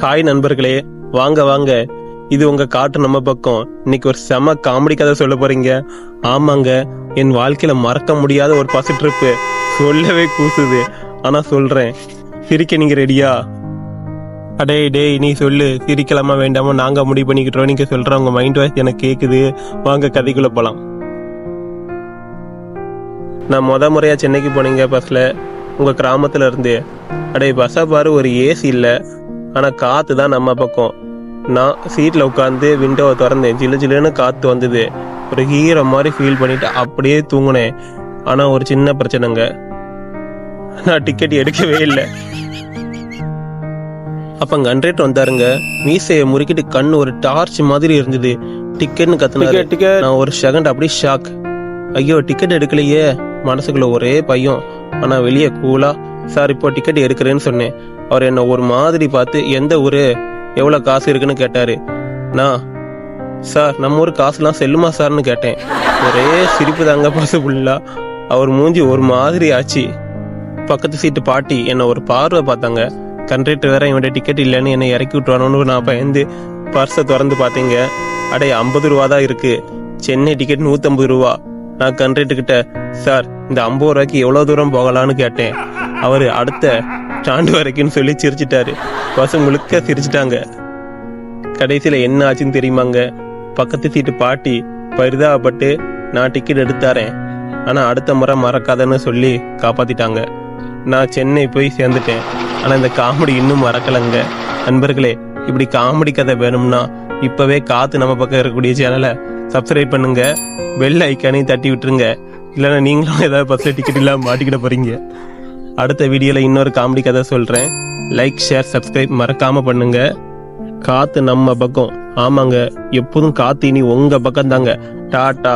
Hi நண்பர்களே வாங்க வாங்க. இது உங்க காட்டு நம்ம பக்கம். இன்னைக்கு ஒரு செம காமெடி கதை சொல்ல போறீங்க. ஆமாங்க என் வாழ்க்கையில மறக்க முடியாத ஒரு பசு ட்ரிப்பு சொல்லவே கூசுது. ஆனா சொல்றேன் சிரிக்க நீங்க ரெடியா அடே டேய் நீ சொல்லு. சிரிக்கலாமா வேண்டாமா? நாங்க முடிவு பண்ணிக்கிட்டோம். நீங்க சொல்ற உங்க மைண்ட் வாய்ஸ் எனக்கு கேக்குது. வாங்க கதைக்குள்ள போலாம். நான் முத முறையா சென்னைக்கு போனீங்க பஸ்ல உங்க கிராமத்துல இருந்து. அடே பஸ்ஸா பாரு ஒரு ஏசி இல்லை. ஆனா காத்து தான் நம்ம பக்கம். நான் சீட்ல உட்காந்து விண்டோவை திறந்தேன். ஜிலு ஜிலுன்னு காத்து வந்தது. ஒரு ஹீரோ மாதிரி ஃபீல் பண்ணிட்டு அப்படியே தூங்குனேன். ஆனா ஒரு சின்ன பிரச்சனைங்க. நான் டிக்கெட் எடுக்கவே இல்லை. அப்ப கண்ட்ரேட் வந்தாருங்க. மீசையை முறுக்கிட்டு கண்ணு ஒரு டார்ச் மாதிரி இருந்தது. டிக்கெட்னு கத்துனாரு. டிக்கெட் நான் ஒரு செகண்ட் அப்படியே ஷாக் ஐயோ டிக்கெட் எடுக்கலையே. மனசுக்குள்ள ஒரே பையன் ஆனா வெளியே கூலா சார் இப்போ டிக்கெட் எடுக்கிறேன்னு சொன்னேன். அவர் என்னை ஒரு மாதிரி பார்த்து எந்த ஊர்? எவ்வளோ காசு இருக்குன்னு கேட்டாரு. நான் சார் நம்ம ஊர் காசுலாம் செல்லுமா சார்னு கேட்டேன். ஒரே சிரிப்பு தாங்க பாசிபிளா அவர் மூஞ்சி ஒரு மாதிரி ஆச்சு. பக்கத்து சீட்டு பாட்டி என்னை ஒரு பார்வை பார்த்தாங்க. கண்ட்ரக்டர் வேற இவன்ட டிக்கெட் இல்லைன்னு என்னை இறக்கி விட்டுவானு நான் பயந்து பர்ஸை திறந்து பார்த்தீங்க. அடே ஐம்பது ரூபா தான் இருக்கு. சென்னை டிக்கெட் நூற்றம்பது ரூபா. நான் கண்ட்ரக்டர் கிட்ட சார் இந்த ஐம்பது ரூபாய்க்கு எவ்வளோ தூரம் போகலான்னு கேட்டேன். அவர் அடுத்த ஸ்டாண்டு வரைக்கும்னு சொல்லி சிரிச்சிட்டாரு. பசங்க முழுக்க சிரிச்சிட்டாங்க. கடைசியில் என்ன ஆச்சுன்னு தெரியுமாங்க? பக்கத்து சீட்டு பாட்டி பரிதாபப்பட்டு நான் டிக்கெட் எடுத்தாரேன். ஆனால் அடுத்த முறை மறக்காதன்னு சொல்லி காப்பாத்திட்டாங்க. நான் சென்னை போய் சேர்ந்துட்டேன். ஆனால் இந்த காமெடி இன்னும் மறக்கலைங்க. நண்பர்களே இப்படி காமெடி கதை வேணும்னா இப்போவே காத்து நம்ம பக்கம் இருக்கக்கூடிய சேனலை சப்ஸ்கிரைப் பண்ணுங்க. பெல் ஐக்கானையும் தட்டி விட்டுருங்க. இல்லைன்னா நீங்களும் ஏதாவது பஸ்ஸில் டிக்கெட் இல்லாமல் மாட்டிக்கிட போகிறீங்க அடுத்த வீடியோவில் இன்னொரு காமெடி கதை சொல்கிறேன் லைக் ஷேர் சப்ஸ்கிரைப் மறக்காமல் பண்ணுங்கள் காற்று நம்ம பக்கம். ஆமாங்க எப்போதும் காற்று இனி உங்கள் பக்கம் தாங்க டாட்டா.